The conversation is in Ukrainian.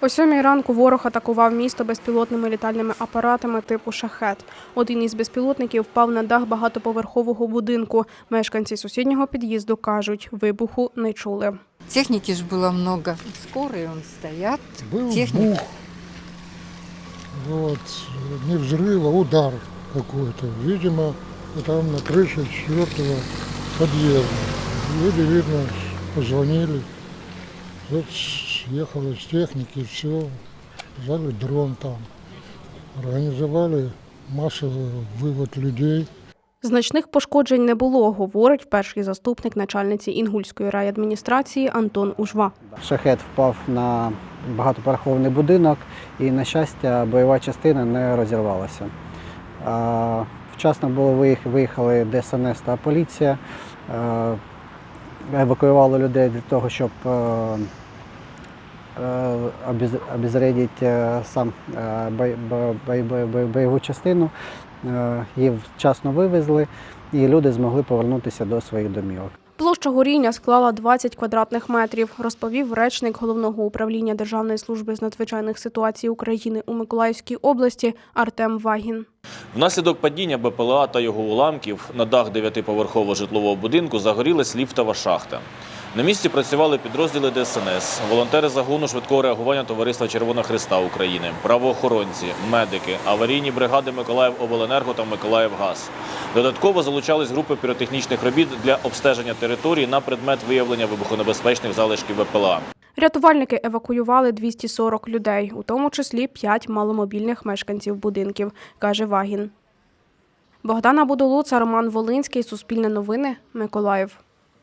О сьомій ранку ворог атакував місто безпілотними літальними апаратами типу шахет. Один із безпілотників впав на дах багатоповерхового будинку. Мешканці сусіднього під'їзду кажуть, вибуху не чули. Техники ж было много. Скорые он стоят. Был Техника. бух. Вот, не взрыв, а удар какой-то. Видимо, там на крыше четвертого подъезда. Люди, видно, позвонили. Вот ехал из техники, все. Сказали, дрон там. Организовали массовый вывод людей. Значних пошкоджень не було, говорить перший заступник начальниці Інгульської райадміністрації Антон Ужва. Шахет впав на багатоповерховий будинок і, на щастя, бойова частина не розірвалася. Вчасно було виїхали ДСНС та поліція, е, евакуювали людей для того, щоб е, е, сам е, бой- бо- бой- бой- бой- бойову частину. Е, Її вчасно вивезли, і люди змогли повернутися до своїх домівок. Площа горіння склала 20 квадратних метрів, розповів речник головного управління Державної служби з надзвичайних ситуацій України у Миколаївській області Артем Вагін. Внаслідок падіння БПЛА та його уламків на дах дев'ятиповерхового житлового будинку загорілась ліфтова шахта. На місці працювали підрозділи ДСНС, волонтери загону швидкого реагування Товариства Червоного Христа України, правоохоронці, медики, аварійні бригади Миколаївобленерго та Миколаївгаз. Додатково залучались групи піротехнічних робіт для обстеження території на предмет виявлення вибухонебезпечних залишків БПЛА. Рятувальники евакуювали 240 людей, у тому числі 5 маломобільних мешканців будинків, каже Вагін. Богдана Будулуца, Роман Волинський, Суспільне новини, Миколаїв.